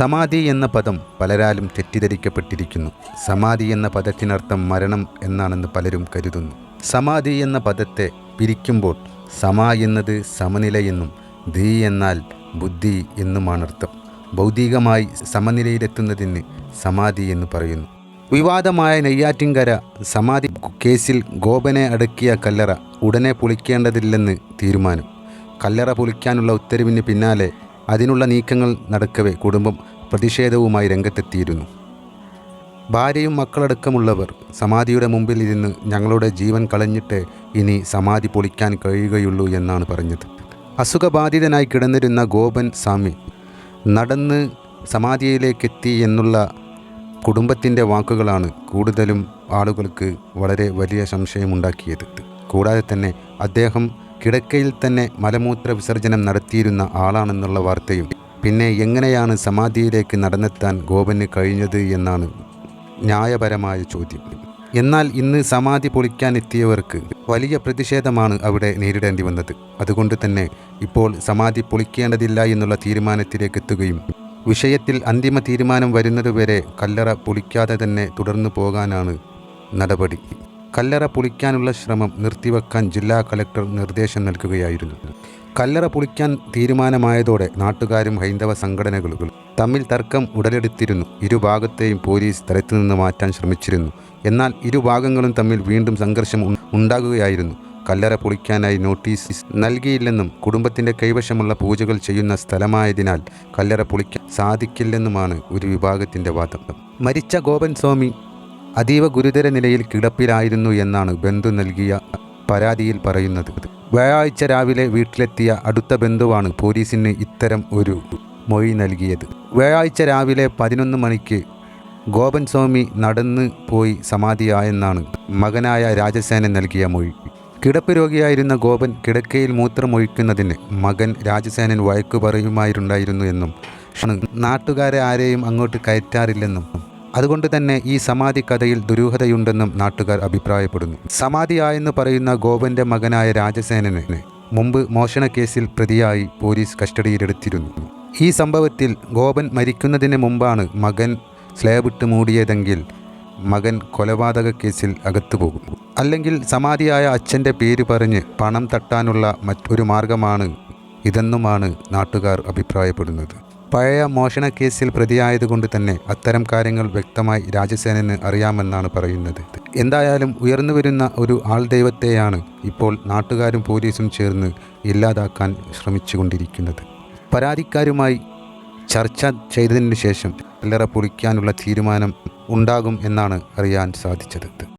സമാധി എന്ന പദം പലരാലും തെറ്റിദ്ധരിക്കപ്പെട്ടിരിക്കുന്നു. സമാധി എന്ന പദത്തിനർത്ഥം മരണം എന്നാണെന്ന് പലരും കരുതുന്നു. സമാധി എന്ന പദത്തെ പിരിക്കുമ്പോൾ സമ എന്നത് സമനില എന്നും ധി എന്നാൽ ബുദ്ധി എന്നുമാണ് അർത്ഥം. ഭൗതികമായി സമനിലയിലെത്തുന്നതിന് സമാധി എന്ന് പറയുന്നു. വിവാദമായ നെയ്യാറ്റിൻകര സമാധി കേസിൽ ഗോപനെ അടക്കിയ കല്ലറ ഉടനെ പൊളിക്കേണ്ടതില്ലെന്ന് തീരുമാനം. കല്ലറ പൊളിക്കാനുള്ള ഉത്തരവിന് പിന്നാലെ അതിനുള്ള നീക്കങ്ങൾ നടക്കവേ കുടുംബം പ്രതിഷേധവുമായി രംഗത്തെത്തിയിരുന്നു. ഭാര്യയും മക്കളടക്കമുള്ളവർ സമാധിയുടെ മുമ്പിൽ ഇരുന്ന് ഞങ്ങളുടെ ജീവൻ കളഞ്ഞിട്ട് ഇനി സമാധി പൊളിക്കാൻ കഴിയുകയുള്ളൂ എന്നാണ് പറഞ്ഞത്. അസുഖബാധിതനായി കിടന്നിരുന്ന ഗോപൻ സ്വാമി നടന്ന് സമാധിയിലേക്കെത്തി എന്നുള്ള കുടുംബത്തിന്റെ വാക്കുകളാണ് കൂടുതലും ആളുകൾക്ക് വളരെ വലിയ സംശയമുണ്ടാക്കിയത്. കൂടാതെ തന്നെ അദ്ദേഹം കിടക്കയിൽ തന്നെ മലമൂത്ര വിസർജനം നടത്തിയിരുന്ന ആളാണെന്നുള്ള വാർത്തയും പിന്നെ എങ്ങനെയാണ് സമാധിയിലേക്ക് നടന്നെത്താൻ ഗോപന് കഴിഞ്ഞത് എന്നാണ് ന്യായപരമായ ചോദ്യം. എന്നാൽ ഇന്ന് സമാധി പൊളിക്കാൻ എത്തിയവർക്ക് വലിയ പ്രതിഷേധമാണ് അവിടെ നേരിടേണ്ടി വന്നത്. അതുകൊണ്ട് തന്നെ ഇപ്പോൾ സമാധി പൊളിക്കേണ്ടതില്ല എന്നുള്ള തീരുമാനത്തിലേക്ക് എത്തുകയും വിഷയത്തിൽ അന്തിമ തീരുമാനം വരുന്നതുവരെ കല്ലറ പൊളിക്കാതെ തന്നെ തുടർന്നു പോകാനാണ് നടപടി. കല്ലറ പൊളിക്കാനുള്ള ശ്രമം നിർത്തിവെക്കാൻ ജില്ലാ കലക്ടർ നിർദ്ദേശം നൽകുകയായിരുന്നു. കല്ലറ പൊളിക്കാൻ തീരുമാനമായതോടെ നാട്ടുകാരും ഹൈന്ദവ സംഘടനകളും തമ്മിൽ തർക്കം ഉടലെടുത്തിരുന്നു. ഇരുഭാഗത്തെയും പോലീസ് സ്ഥലത്തു നിന്ന് മാറ്റാൻ ശ്രമിച്ചിരുന്നു. എന്നാൽ ഇരുഭാഗങ്ങളും തമ്മിൽ വീണ്ടും സംഘർഷം ഉണ്ടാകുകയായിരുന്നു. കല്ലറ പൊളിക്കാനായി നോട്ടീസ് നൽകിയില്ലെന്നും കുടുംബത്തിന്റെ കൈവശമുള്ള പൂജകൾ ചെയ്യുന്ന സ്ഥലമായതിനാൽ കല്ലറ പൊളിക്കാൻ സാധിക്കില്ലെന്നുമാണ് ഒരു വിഭാഗത്തിന്റെ വാദം. മരിച്ച ഗോപൻ സ്വാമി അതീവ ഗുരുതര നിലയിൽ കിടപ്പിലായിരുന്നു എന്നാണ് ബന്ധു നൽകിയ പരാതിയിൽ പറയുന്നത്. വ്യാഴാഴ്ച രാവിലെ വീട്ടിലെത്തിയ അടുത്ത ബന്ധുവാണ് പോലീസിന് ഇത്തരം ഒരു മൊഴി നൽകിയത്. വ്യാഴാഴ്ച രാവിലെ പതിനൊന്ന് മണിക്ക് ഗോപൻ സ്വാമി നടന്ന് പോയി സമാധിയായെന്നാണ് മകനായ രാജസേനൻ നൽകിയ മൊഴി. കിടപ്പ് രോഗിയായിരുന്ന ഗോപൻ കിടക്കയിൽ മൂത്രമൊഴിക്കുന്നതിന് മകൻ രാജസേനൻ വഴക്കു പറയുമായിരുണ്ടായിരുന്നു എന്നും നാട്ടുകാരെ ആരെയും അങ്ങോട്ട് കയറ്റാറില്ലെന്നും അതുകൊണ്ട് തന്നെ ഈ സമാധി കഥയിൽ ദുരൂഹതയുണ്ടെന്നും നാട്ടുകാർ അഭിപ്രായപ്പെടുന്നു. സമാധിയായെന്ന് പറയുന്ന ഗോപന്റെ മകനായ രാജസേനനെ മുമ്പ് മോഷണക്കേസിൽ കേസിൽ പ്രതിയായി പോലീസ് കസ്റ്റഡിയിലെടുത്തിരുന്നു. ഈ സംഭവത്തിൽ ഗോപൻ മരിക്കുന്നതിന് മുമ്പാണ് മകൻ സ്ലേബിട്ട് മൂടിയതെങ്കിൽ മകൻ കൊലപാതക കേസിൽ അകത്തുപോകും. അല്ലെങ്കിൽ സമാധിയായ അച്ഛന്റെ പേര് പറഞ്ഞ് പണം തട്ടാനുള്ള മറ്റൊരു മാർഗമാണ് ഇതെന്നുമാണ് നാട്ടുകാർ അഭിപ്രായപ്പെടുന്നത്. പഴയ മോഷണ കേസിൽ പ്രതിയായതുകൊണ്ട് തന്നെ അത്തരം കാര്യങ്ങൾ വ്യക്തമായി രാജസേനന് അറിയാമെന്നാണ് പറയുന്നത്. എന്തായാലും ഉയർന്നു വരുന്ന ഒരു ആൾ ദൈവത്തെയാണ് ഇപ്പോൾ നാട്ടുകാരും പോലീസും ചേർന്ന് ഇല്ലാതാക്കാൻ ശ്രമിച്ചുകൊണ്ടിരിക്കുന്നത്. പരാതിക്കാരുമായി ചർച്ച ചെയ്തതിന് ശേഷം കല്ലറ പൊളിക്കാനുള്ള തീരുമാനം ഉണ്ടാകും എന്നാണ് അറിയാൻ സാധിച്ചത്.